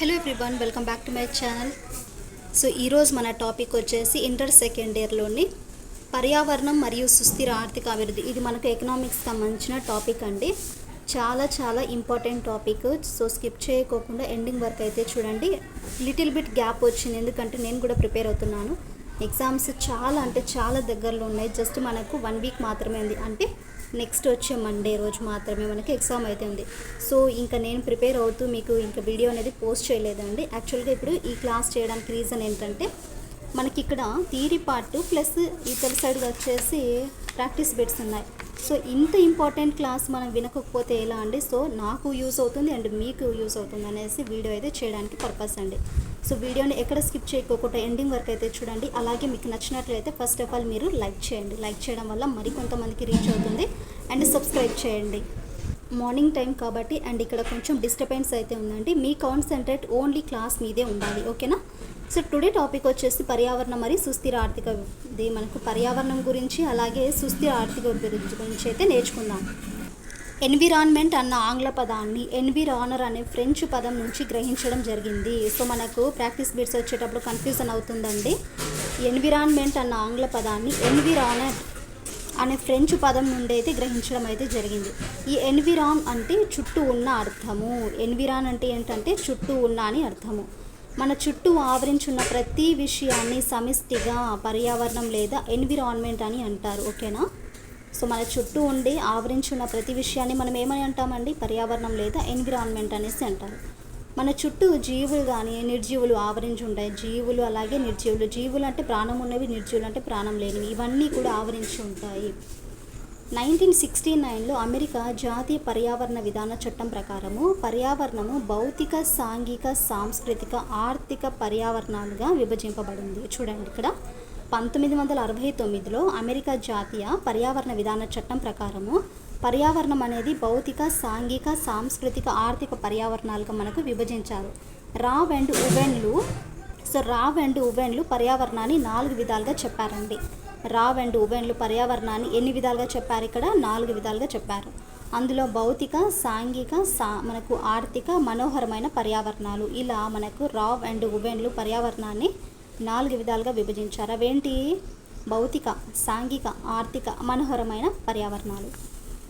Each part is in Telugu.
Hello everyone welcome back to my channel so ఈరోజు మన టాపిక్ వచ్చేసి ఇంటర్ సెకండ్ ఇయర్లోని పర్యావరణం మరియు సుస్థిర ఆర్థిక అభివృద్ధి. ఇది మనకు ఎకనామిక్స్ సంబంధించిన టాపిక్ అండి. చాలా చాలా ఇంపార్టెంట్ టాపిక్ సో స్కిప్ చేయకోకుండా ఎండింగ్ వరకు అయితే చూడండి. లిటిల్ బిట్ గ్యాప్ వచ్చింది ఎందుకంటే నేను కూడా ప్రిపేర్ అవుతున్నాను. ఎగ్జామ్స్ చాలా అంటే చాలా దగ్గరలో ఉన్నాయి. జస్ట్ మనకు వన్ వీక్ మాత్రమే ఉంది. అంటే నెక్స్ట్ వచ్చే మండే రోజు మాత్రమే మనకి ఎగ్జామ్ అయితే ఉంది. సో ఇంకా నేను ప్రిపేర్ అవుతూ మీకు ఇంకా వీడియో అనేది పోస్ట్ చేయలేదండి. యాక్చువల్గా ఇప్పుడు ఈ క్లాస్ చేయడానికి రీజన్ ఏంటంటే మనకి ఇక్కడ థీరీ పార్ట్ ప్లస్ ఇతర సైడ్ వచ్చేసి ప్రాక్టీస్ బెట్స్ ఉన్నాయి. సో ఇంత ఇంపార్టెంట్ క్లాస్ మనం వినకపోతే ఎలా అండి? సో నాకు యూస్ అవుతుంది అండ్ మీకు యూస్ అవుతుంది అనేసి వీడియో అయితే చేయడానికి పర్పస్ అండి. సో వీడియోని ఎక్కడ స్కిప్ చేయకోకుండా ఎండింగ్ వరకు అయితే చూడండి. అలాగే మీకు నచ్చినట్లయితే ఫస్ట్ ఆఫ్ ఆల్ మీరు లైక్ చేయండి. లైక్ చేయడం వల్ల మరికొంతమందికి రీచ్ అవుతుంది. అండ్ సబ్స్క్రైబ్ చేయండి. మార్నింగ్ టైం కాబట్టి అండ్ ఇక్కడ కొంచెం డిస్టర్బెన్స్ అయితే ఉందండి. మీ కాన్సన్ట్రేట్ ఓన్లీ క్లాస్ మీదే ఉండాలి. ఓకేనా? సో టుడే టాపిక్ వచ్చేసి పర్యావరణం మరియు సుస్థిర ఆర్థిక ఇది మనకు పర్యావరణం గురించి అలాగే సుస్థిర ఆర్థిక అభివృద్ధి గురించి అయితే నేర్చుకుందాం. ఎన్విరాన్మెంట్ అన్న ఆంగ్ల పదాన్ని ఎన్విరానర్ అనే ఫ్రెంచ్ పదం నుంచి గ్రహించడం జరిగింది. సో మనకు ప్రాక్టీస్ బిట్స్ వచ్చేటప్పుడు కన్ఫ్యూజన్ అవుతుందండి. ఎన్విరాన్మెంట్ అన్న ఆంగ్ల పదాన్ని ఎన్విరానర్ అనే ఫ్రెంచ్ పదం నుండి అయితే గ్రహించడం అయితే జరిగింది. ఈ ఎన్విరాన్ అంటే చుట్టూ ఉన్న అర్థము. ఎన్విరాన్ అంటే ఏంటంటే చుట్టూ ఉన్న అని అర్థము. మన చుట్టూ ఆవరించున్న ప్రతి విషయాన్ని సమిష్టిగా పర్యావరణం లేదా ఎన్విరాన్మెంట్ అని అంటారు. ఓకేనా? సో మన చుట్టూ ఉండి ఆవరించున్న ప్రతి విషయాన్ని మనం ఏమని అంటామండి? పర్యావరణం లేదా ఎన్విరాన్మెంట్ అనేసి అంటారు. మన చుట్టూ జీవులు కానీ నిర్జీవులు ఆవరించి ఉంటాయి. జీవులు అలాగే నిర్జీవులు. జీవులు అంటే ప్రాణం ఉన్నవి నిర్జీవులు అంటే ప్రాణం లేనివి. ఇవన్నీ కూడా ఆవరించి ఉంటాయి. నైన్టీన్ సిక్స్టీ నైన్లో అమెరికా జాతీయ పర్యావరణ విధాన చట్టం ప్రకారము పర్యావరణము భౌతిక సాంఘిక సాంస్కృతిక ఆర్థిక పర్యావరణాలుగా విభజింపబడింది. చూడండి ఇక్కడ. పంతొమ్మిది వందల అరవై తొమ్మిదిలో అమెరికా జాతీయ పర్యావరణ విధాన చట్టం ప్రకారము పర్యావరణం అనేది భౌతిక సాంఘిక సాంస్కృతిక ఆర్థిక పర్యావరణాలుగా మనకు విభజించారు. రావ్ అండ్ ఉవెన్లు సో రావ్ అండ్ ఉవెన్లు పర్యావరణాన్ని నాలుగు విధాలుగా చెప్పారండి. రావ్ అండ్ ఉవెన్లు పర్యావరణాన్ని ఎన్ని విధాలుగా చెప్పారు ఇక్కడ? నాలుగు విధాలుగా చెప్పారు. అందులో భౌతిక సాంఘిక సా మనకు ఆర్థిక మనోహరమైన పర్యావరణాలు. ఇలా మనకు రావ్ అండ్ ఉవెన్లు పర్యావరణాన్ని నాలుగు విధాలుగా విభజించారు. అవేంటి? భౌతిక సాంఘిక ఆర్థిక మనోహరమైన పర్యావరణాలు.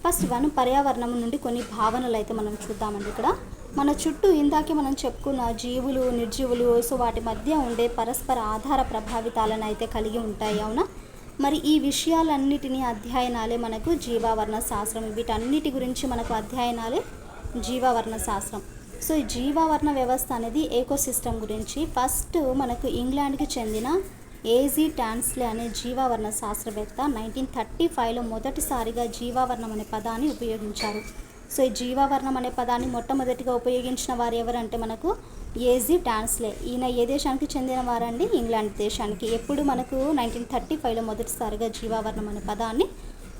ఫస్ట్ వన్ పర్యావరణం నుండి కొన్ని భావనలు అయితే మనం చూద్దామండి ఇక్కడ. మన చుట్టూ ఇందాకే మనం చెప్పుకున్న జీవులు నిర్జీవులు సో వాటి మధ్య ఉండే పరస్పర ఆధార ప్రభావితాలను అయితే కలిగి ఉంటాయి అవునా? మరి ఈ విషయాలన్నిటినీ అధ్యయనాలే మనకు జీవావరణ శాస్త్రం. వీటన్నిటి గురించి మనకు అధ్యయనాలే జీవావరణ శాస్త్రం. సో ఈ జీవావరణ వ్యవస్థ అనేది ఏకోసిస్టమ్ గురించి ఫస్ట్ మనకు ఇంగ్లాండ్కి చెందిన ఏజీ టాన్స్లే అనే జీవావరణ శాస్త్రవేత్త నైన్టీన్ థర్టీ ఫైవ్లో మొదటిసారిగా జీవావరణం అనే పదాన్ని ఉపయోగించారు. సో ఈ జీవావరణం అనే పదాన్ని మొట్టమొదటిగా ఉపయోగించిన వారు ఎవరంటే మనకు ఏజీ టాన్స్లే ఈయన ఏ దేశానికి చెందిన వారండి ఇంగ్లాండ్ దేశానికి. ఎప్పుడు మనకు నైన్టీన్ థర్టీ ఫైవ్లో మొదటిసారిగా జీవావరణం అనే పదాన్ని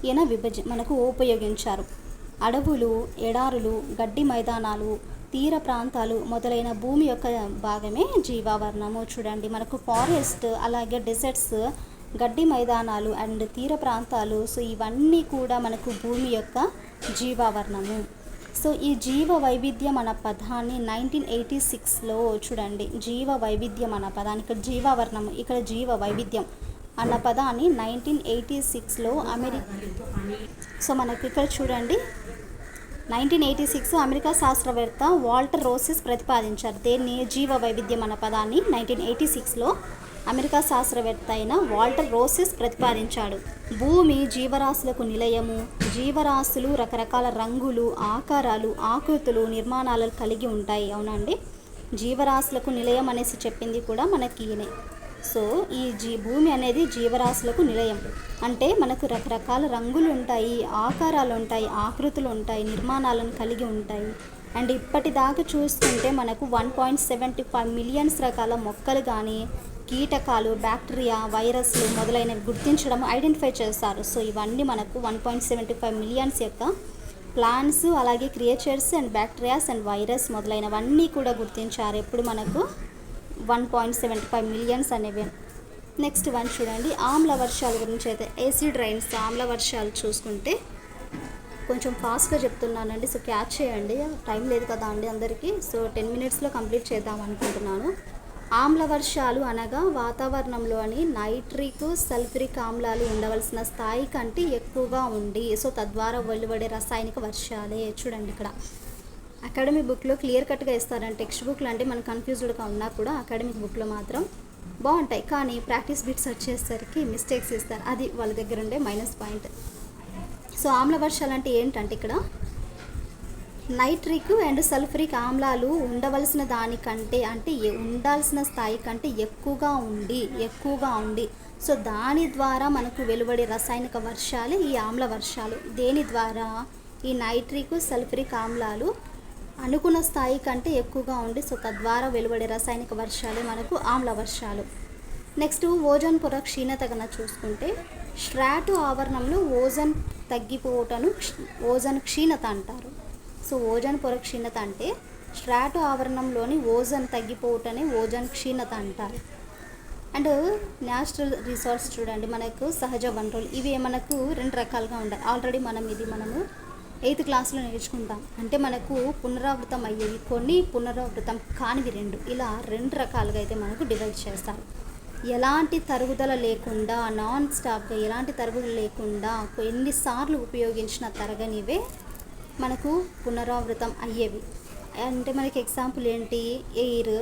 ఈయన విభజ మనకు ఉపయోగించారు. అడవులు ఎడారులు గడ్డి మైదానాలు తీర ప్రాంతాలు మొదలైన భూమి యొక్క భాగమే జీవావరణము. చూడండి మనకు ఫారెస్ట్ అలాగే డెజర్ట్స్ గడ్డి మైదానాలు అండ్ తీర ప్రాంతాలు సో ఇవన్నీ కూడా మనకు భూమి యొక్క జీవావరణము. సో ఈ జీవ వైవిధ్యం అన్న పదాన్ని నైన్టీన్ ఎయిటీ సిక్స్లో చూడండి జీవ వైవిధ్యం అన్న పదాన్ని ఇక్కడ జీవావరణం ఇక్కడ జీవ వైవిధ్యం అన్న పదాన్ని నైన్టీన్ ఎయిటీ సిక్స్లో అమెరికా సో మనకి ఇక్కడ చూడండి నైన్టీన్ ఎయిటీ సిక్స్ అమెరికా శాస్త్రవేత్త వాల్టర్ రోసిస్ ప్రతిపాదించారు. దేన్ని? జీవ వైవిధ్యం అన్న పదాన్ని నైన్టీన్ ఎయిటీ సిక్స్లో అమెరికా శాస్త్రవేత్త అయిన వాల్టర్ రోసిస్ ప్రతిపాదించాడు. భూమి జీవరాశులకు నిలయము జీవరాశులు రకరకాల రంగులు ఆకారాలు ఆకృతులు నిర్మాణాలను కలిగి ఉంటాయి. అవునండి జీవరాశులకు నిలయం అనేసి చెప్పింది కూడా మనకి ఈయనే. సో ఈ జీ భూమి అనేది జీవరాశులకు నిలయం. అంటే మనకు రకరకాల రంగులు ఉంటాయి ఆకారాలు ఉంటాయి ఆకృతులు ఉంటాయి నిర్మాణాలను కలిగి ఉంటాయి. అండ్ ఇప్పటిదాకా చూస్తుంటే మనకు one point seventy five millions రకాల మొక్కలు కానీ కీటకాలు బ్యాక్టీరియా వైరస్లు మొదలైనవి గుర్తించడం ఐడెంటిఫై చేస్తారు. సో ఇవన్నీ మనకు one point seventy five millions యొక్క ప్లాంట్స్ అలాగే creatures and bacterias and virus మొదలైనవన్నీ కూడా గుర్తించారు. ఎప్పుడు మనకు one point seventy five millions అనేవి. నెక్స్ట్ వన్ చూడండి. ఆమ్ల వర్షాల గురించి అయితే ఏసిడ్ రైన్స్ ఆమ్ల వర్షాలు చూసుకుంటే కొంచెం ఫాస్ట్గా చెప్తున్నానండి సో క్యాచ్ చేయండి. టైం లేదు కదా అండి అందరికీ సో టెన్ మినిట్స్లో కంప్లీట్ చేద్దాం అనుకుంటున్నాను. ఆమ్ల వర్షాలు అనగా వాతావరణంలోని నైట్రిక్ సల్ఫ్రిక్ ఆమ్లాలు ఉండవలసిన స్థాయి కంటే ఎక్కువగా ఉండి సో తద్వారా వెలువడే రసాయనిక వర్షాలే. చూడండి ఇక్కడ. అకాడమిక్ బుక్లో క్లియర్ కట్గా ఇస్తారని టెక్స్ట్ బుక్లు. అంటే మనం కన్ఫ్యూజ్డ్గా ఉన్నా కూడా అకాడమిక్ బుక్లో మాత్రం బాగుంటాయి. కానీ ప్రాక్టీస్ బిట్స్ వచ్చేసరికి మిస్టేక్స్ ఇస్తారు. అది వాళ్ళ దగ్గర ఉండే మైనస్ పాయింట్. సో ఆమ్ల వర్షాలు అంటే ఏంటంటే ఇక్కడ నైట్రిక్ అండ్ సల్ఫరిక్ ఆమ్లాలు ఉండవలసిన దానికంటే అంటే ఉండాల్సిన స్థాయి కంటే ఎక్కువగా ఉండి ఎక్కువగా ఉండి. సో దాని ద్వారా మనకు వెలువడే రసాయనిక వర్షాలే ఈ ఆమ్ల వర్షాలు. దేని ద్వారా? ఈ నైట్రిక్ సల్ఫరిక్ ఆమ్లాలు అనుకున్న స్థాయి కంటే ఎక్కువగా ఉండి సో తద్వారా వెలువడే రసాయనిక వర్షాలే మనకు ఆమ్ల వర్షాలు. నెక్స్ట్ ఓజోన్ పొర క్షీణత కన్నా చూసుకుంటే స్ట్రాటు ఆవరణంలో ఓజోన్ తగ్గిపోవటను క్ష- ఓజోన్ క్షీణత అంటారు. సో ఓజోన్ పొర క్షీణత అంటే స్ట్రాటు ఆవరణంలోని ఓజోన్ తగ్గిపోవటనే ఓజోన్ క్షీణత అంటారు. అండ్ న్యాచురల్ రిసోర్స్ చూడండి మనకు సహజ వనరులు ఇవి మనకు రెండు రకాలుగా ఉంటాయి ఆల్రెడీ మనం ఇది మనము ఎయిత్ క్లాస్లో నేర్చుకుంటాం. అంటే మనకు పునరావృతం అయ్యేవి కొన్ని పునరావృతం కానివి రెండు. ఇలా రెండు రకాలుగా అయితే మనకు డివైడ్ చేస్తారు ఎలాంటి తరుగుదల లేకుండా నాన్ స్టాప్గా ఎలాంటి తరుగుదల లేకుండా ఎన్నిసార్లు ఉపయోగించిన తరగనివే మనకు పునరావృతం అయ్యేవి. అంటే మనకి ఎగ్జాంపుల్ ఏంటి? ఎయిర్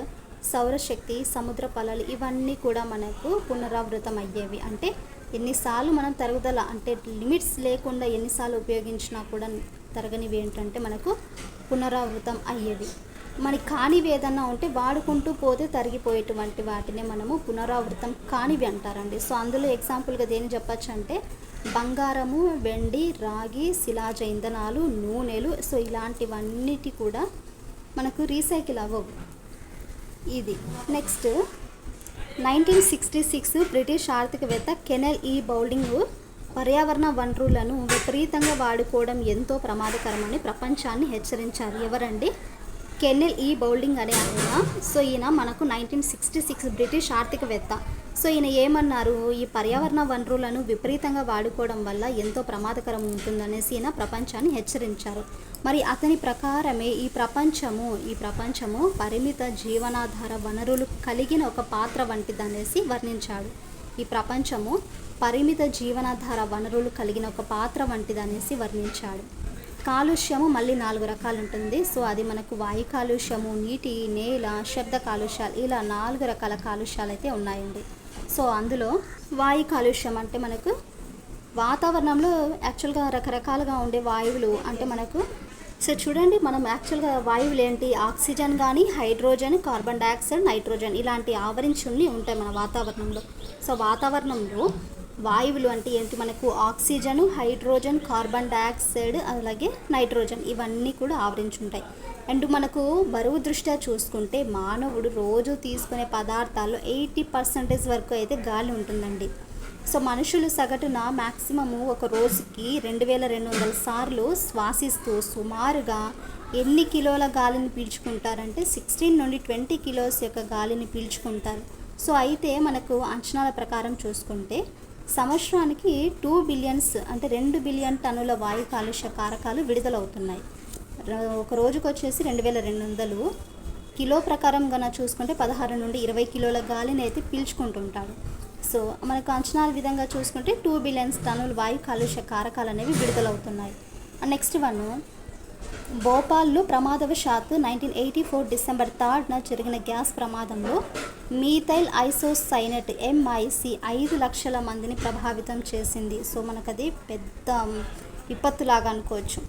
సౌరశక్తి సముద్ర పొలాలు ఇవన్నీ కూడా మనకు పునరావృతం అయ్యేవి. అంటే ఎన్నిసార్లు మనం తరుగుదల అంటే లిమిట్స్ లేకుండా ఎన్నిసార్లు ఉపయోగించినా కూడా తరగనివి ఏంటంటే మనకు పునరావృతం అయ్యేవి. మనకి కానివి ఏదన్నా ఉంటే వాడుకుంటూ పోతే తరిగిపోయేటువంటి వాటినే మనము పునరావృతం కానివి అంటారండి. సో అందులో ఎగ్జాంపుల్గా దేని చెప్పచ్చు అంటే బంగారము వెండి రాగి శిలాజ ఇంధనాలు నూనెలు సో ఇలాంటివన్నిటి కూడా మనకు రీసైకిల్ అవ్వవు. ఇది. Next nineteen sixty six British ఆర్థికవేత్త కెనెల్ ఈ బౌలింగ్ పర్యావరణ వనరులను విపరీతంగా వాడుకోవడం ఎంతో ప్రమాదకరమని ప్రపంచాన్ని హెచ్చరించారు. ఎవరండి? కెన్నెల్ ఈ బౌల్డింగ్ అనే ఆయన. సో ఈయన మనకు నైన్టీన్ సిక్స్టీ సిక్స్ బ్రిటిష్ ఆర్థికవేత్త. సో ఈయన ఏమన్నారు? ఈ పర్యావరణ వనరులను విపరీతంగా వాడుకోవడం వల్ల ఎంతో ప్రమాదకరం ఉంటుందనేసి ఈయన ప్రపంచాన్ని హెచ్చరించారు. మరి అతని ప్రకారమే ఈ ప్రపంచము ఈ ప్రపంచము పరిమిత జీవనాధార వనరులు కలిగిన ఒక పాత్ర వంటిదనేసి వర్ణించాడు. ఈ ప్రపంచము పరిమిత జీవనాధార వనరులు కలిగిన ఒక పాత్ర వంటిదనేసి వర్ణించాడు. కాలుష్యము మళ్ళీ నాలుగు రకాలు ఉంటుంది సో అది మనకు వాయు కాలుష్యము నీటి నేల శబ్ద కాలుష్యాలు ఇలా నాలుగు రకాల కాలుష్యాలు అయితే ఉన్నాయండి. సో అందులో వాయు కాలుష్యం అంటే మనకు వాతావరణంలో యాక్చువల్గా రకరకాలుగా ఉండే వాయువులు అంటే మనకు సో చూడండి మనం యాక్చువల్గా వాయువులు ఏంటి? ఆక్సిజన్ కానీ హైడ్రోజన్ కార్బన్ డైఆక్సైడ్ నైట్రోజన్ ఇలాంటి ఆవరించి ఉంటాయి మన వాతావరణంలో. సో వాతావరణంలో వాయువులు అంటే ఏంటి? మనకు ఆక్సిజన్ హైడ్రోజన్ కార్బన్ డైఆక్సైడ్ అలాగే నైట్రోజన్ ఇవన్నీ కూడా ఆవరించి ఉంటాయి అండ్ మనకు బరువు దృష్ట్యా చూసుకుంటే మానవుడు రోజు తీసుకునే పదార్థాల్లో ఎయిటీ పర్సెంటేజ్ వరకు అయితే గాలి ఉంటుందండి. సో మనుషులు సగటున మ్యాక్సిమము ఒక రోజుకి రెండు వేల రెండు వందల సార్లు శ్వాసిస్తూ సుమారుగా ఎన్ని కిలోల గాలిని పీల్చుకుంటారంటే సిక్స్టీన్ నుండి ట్వంటీ కిలోస్ యొక్క గాలిని పీల్చుకుంటారు. సో అయితే మనకు అంచనాల ప్రకారం చూసుకుంటే సంవత్సరానికి టూ బిలియన్స్ అంటే రెండు బిలియన్ టన్నుల వాయు కాలుష్య కారకాలు విడుదలవుతున్నాయి. ఒక రోజుకు వచ్చేసి రెండు వేల రెండు వందలు. కిలో ప్రకారం కన్నా చూసుకుంటే పదహారు నుండి ఇరవై కిలోల గాలిని అయితే పీల్చుకుంటుంటాడు సో మనకు అంచనాల విధంగా చూసుకుంటే టూ బిలియన్స్ టన్నుల వాయు కాలుష్య కారకాలు అనేవి విడుదలవుతున్నాయి. Next one. భోపాల్లో ప్రమాదవశాత్తు నైన్టీన్ ఎయిటీ ఫోర్ డిసెంబర్ థర్డ్న జరిగిన గ్యాస్ ప్రమాదంలో మీథైల్ ఐసోసైనట్ ఎంఐసి ఐదు లక్షల మందిని ప్రభావితం చేసింది. సో మనకు అది పెద్ద విపత్తులాగా అనుకోవచ్చు.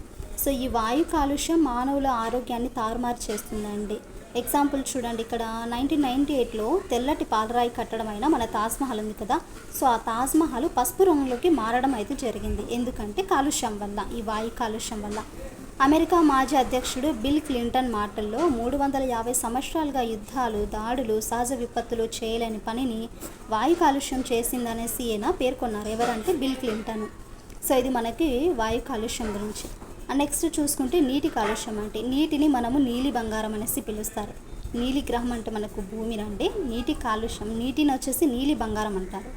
సో ఈ వాయు కాలుష్యం మానవుల ఆరోగ్యాన్ని తారుమారు చేస్తుందండి. ఎగ్జాంపుల్ చూడండి ఇక్కడ నైన్టీన్ నైంటీ ఎయిట్లో తెల్లటి పాలరాయి కట్టడమైన మన తాజ్మహల్ ఉంది కదా. సో ఆ తాజ్మహల్ పసుపు రంగులోకి మారడం అయితే జరిగింది. ఎందుకంటే కాలుష్యం వల్ల ఈ వాయు కాలుష్యం వల్ల. అమెరికా మాజీ అధ్యక్షుడు బిల్ క్లింటన్ మాటల్లో మూడు వందల యాభై సంవత్సరాలుగా యుద్ధాలు దాడులు సహజ విపత్తులు చేయలేని పనిని వాయు కాలుష్యం చేసిందనేసి ఈయన పేర్కొన్నారు. ఎవరంటే బిల్ క్లింటన్. సో ఇది మనకి వాయు కాలుష్యం గురించి. నెక్స్ట్ చూసుకుంటే నీటి కాలుష్యం అంటే నీటిని మనము నీలి బంగారం అనేసి పిలుస్తారు. నీలి గ్రహం అంటే మనకు భూమి రండి నీటి కాలుష్యం నీటిని వచ్చేసి నీలి బంగారం అంటారు.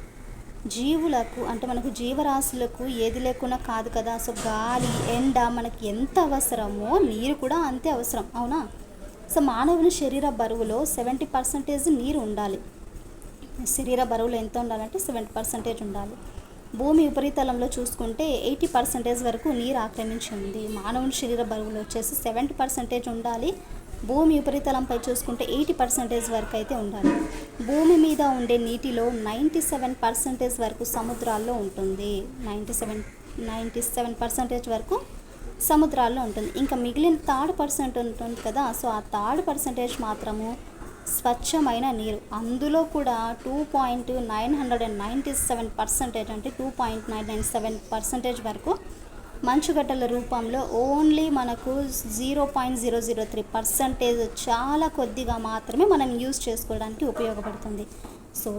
జీవులకు అంటే మనకు జీవరాశులకు ఏది లేకుండా కాదు కదా సో గాలి ఎండ మనకి ఎంత అవసరమో నీరు కూడా అంతే అవసరం అవునా? సో మానవుని శరీర బరువులో సెవెంటీ పర్సెంటేజ్ నీరు ఉండాలి. శరీర బరువులు ఎంత ఉండాలంటే సెవెంటీ పర్సెంటేజ్ ఉండాలి. భూమి ఉపరితలంలో చూసుకుంటే ఎయిటీ పర్సెంటేజ్ వరకు నీరు ఆక్రమించి ఉంది. మానవుని శరీర బరువులు వచ్చేసి సెవెంటీ పర్సెంటేజ్ ఉండాలి. భూమి ఉపరితలంపై చూసుకుంటే ఎయిటీ పర్సెంటేజ్ వరకు అయితే ఉండాలి. భూమి మీద ఉండే నీటిలో నైంటీ సెవెన్ పర్సెంటేజ్ వరకు సముద్రాల్లో ఉంటుంది. Ninety seven ninety seven percentage వరకు సముద్రాల్లో ఉంటుంది. ఇంకా మిగిలిన థర్డ్ పర్సెంట్ ఉంటుంది కదా సో ఆ థర్డ్ పర్సెంటేజ్ మాత్రము స్వచ్ఛమైన నీరు. అందులో కూడా two point nine hundred and ninety seven percentage అంటే two point nine nine seven percentage వరకు మంచుగడ్డల రూపంలో ఓన్లీ మనకు zero point zero zero three percentage చాలా కొద్దిగా మాత్రమే మనం యూజ్ చేసుకోవడానికి ఉపయోగపడుతుంది. సో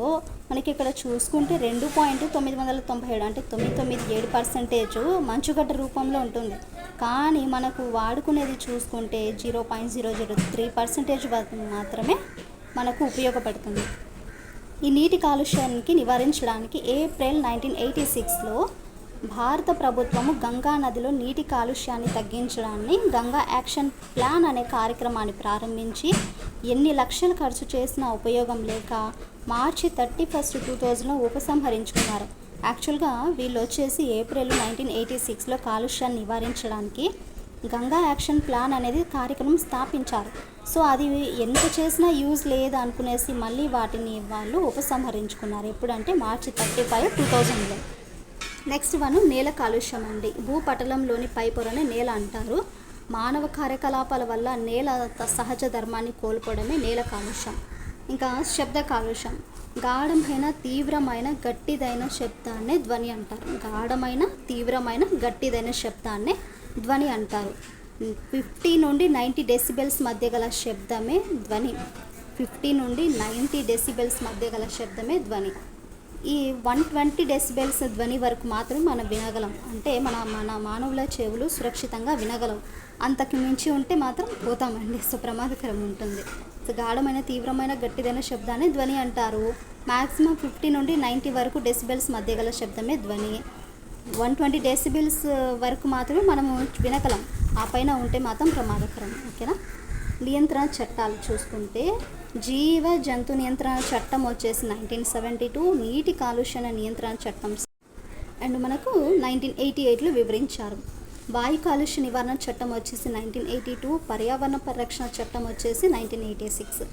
మనకి ఇక్కడ చూసుకుంటే రెండు పాయింట్ తొమ్మిది వందల తొంభై ఏడు అంటే తొమ్మిది తొమ్మిది ఏడు పర్సెంటేజ్ మంచుగడ్డ రూపంలో ఉంటుంది. కానీ మనకు వాడుకునేది చూసుకుంటే zero point zero zero three percentage మాత్రమే మనకు ఉపయోగపడుతుంది. ఈ నీటి కాలుష్యానికి నివారించడానికి ఏప్రిల్ నైన్టీన్ ఎయిటీ సిక్స్లో భారత ప్రభుత్వము గంగా నదిలో నీటి కాలుష్యాన్ని తగ్గించడాన్ని గంగా యాక్షన్ ప్లాన్ అనే కార్యక్రమాన్ని ప్రారంభించి ఎన్ని లక్షలు ఖర్చు చేసినా ఉపయోగం లేక మార్చి థర్టీ ఫస్ట్ టూ థౌజండ్లో ఉపసంహరించుకున్నారు. యాక్చువల్గా వీళ్ళు వచ్చేసి ఏప్రిల్ నైన్టీన్ ఎయిటీ సిక్స్లో కాలుష్యాన్ని నివారించడానికి గంగా యాక్షన్ ప్లాన్ అనేది కార్యక్రమం స్థాపించారు. సో అది ఎంత చేసినా యూజ్ లేదు అనుకునేసి మళ్ళీ వాటిని వాళ్ళు ఉపసంహరించుకున్నారు. ఎప్పుడంటే మార్చి థర్టీ ఫైవ్ టూ థౌజండ్లో. నెక్స్ట్ వన్ నేల కాలుష్యం అండి. భూపటలంలోని పై పొరని నేల అంటారు. మానవ కార్యకలాపాల వల్ల నేల సహజ ధర్మాన్ని కోల్పోవడమే నేల కాలుష్యం. ఇంకా శబ్ద కాలుష్యం. గాఢమైన తీవ్రమైన గట్టిదైన శబ్దాన్నే ధ్వని అంటారు. గాఢమైన తీవ్రమైన గట్టిదైన శబ్దాన్నే ధ్వని అంటారు. ఫిఫ్టీ నుండి నైంటీ డెసిబెల్స్ మధ్య గల శబ్దమే ధ్వని. ఫిఫ్టీ నుండి నైంటీ డెసిబెల్స్ మధ్య గల శబ్దమే ధ్వని. ఈ వన్ ట్వంటీ డెసిబెల్స్ ధ్వని వరకు మాత్రమే మనం వినగలం. అంటే మన మన మానవుల చెవులు సురక్షితంగా వినగలం. అంతకు మించి ఉంటే మాత్రం పోతామండి. సో ప్రమాదకరం ఉంటుంది. సో గాఢమైన తీవ్రమైన గట్టిదైన శబ్దాన్ని ధ్వని అంటారు. మ్యాక్సిమం ఫిఫ్టీ నుండి నైంటీ వరకు డెసిబెల్స్ మధ్య గల శబ్దమే ధ్వని. వన్ ట్వంటీ డెసిబిల్స్ వరకు మాత్రమే మనము వినగలం. ఆ పైన ఉంటే మాత్రం ప్రమాదకరం ఓకేనా? నియంత్రణ చట్టాలు చూసుకుంటే జీవ జంతు నియంత్రణ చట్టం వచ్చేసి నైన్టీన్ సెవెంటీ టూ నీటి కాలుష్య నియంత్రణ చట్టం. అండ్ మనకు నైన్టీన్ ఎయిటీ ఎయిట్లో వివరించారు. వాయు కాలుష్య నివారణ చట్టం వచ్చేసి నైన్టీన్ ఎయిటీ టూ పర్యావరణ పరిరక్షణ చట్టం వచ్చేసి nineteen eighty six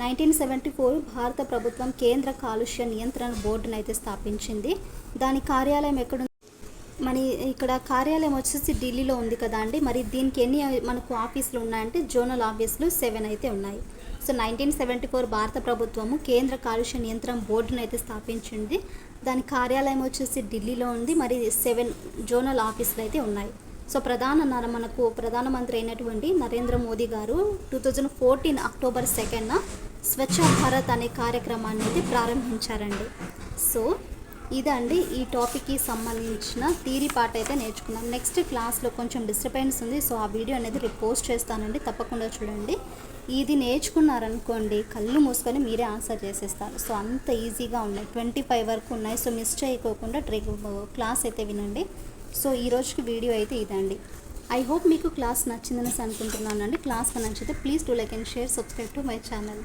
nineteen seventy four భారత ప్రభుత్వం కేంద్ర కాలుష్య నియంత్రణ బోర్డును అయితే స్థాపించింది. దాని కార్యాలయం ఎక్కడ మన ఇక్కడ కార్యాలయం వచ్చేసి ఢిల్లీలో ఉంది కదా అండి. మరి దీనికి ఎన్ని మనకు ఆఫీసులు ఉన్నాయంటే జోనల్ ఆఫీసులు సెవెన్ అయితే ఉన్నాయి. సో నైన్టీన్ సెవెంటీ ఫోర్ భారత ప్రభుత్వము కేంద్ర కాలుష్య నియంత్రణ బోర్డును అయితే స్థాపించింది. దాని కార్యాలయం వచ్చేసి ఢిల్లీలో ఉంది. మరి సెవెన్ జోనల్ ఆఫీసులు అయితే ఉన్నాయి. సో ప్రధాన నర- మనకు ప్రధానమంత్రి అయినటువంటి నరేంద్ర మోదీ గారు టూ థౌజండ్ ఫోర్టీన్ అక్టోబర్ సెకండ్న స్వచ్ఛ భారత్ అనే కార్యక్రమాన్ని అయితే ప్రారంభించారండి. సో ఇదండి ఈ టాపిక్కి సంబంధించిన థీరీ పార్ట్ అయితే నేర్చుకున్నాం. నెక్స్ట్ క్లాస్లో కొంచెం డిస్టర్బెన్స్ ఉంది సో ఆ వీడియో అనేది రేపు పోస్ట్ చేస్తానండి. తప్పకుండా చూడండి. ఇది నేర్చుకున్నారనుకోండి కళ్ళు మూసుకొని మీరే ఆన్సర్ చేసేస్తారు. సో అంత ఈజీగా ఉన్నాయి. ట్వంటీ ఫైవ్ వరకు ఉన్నాయి. సో మిస్ చేయకోకుండా ట్రే క్లాస్ అయితే వినండి. సో ఈ రోజుకి వీడియో అయితే ఇదండి. ఐ హోప్ మీకు క్లాస్ నచ్చిందని అనుకుంటున్నానండి. క్లాస్ నచ్చితే please do like and share subscribe to my channel.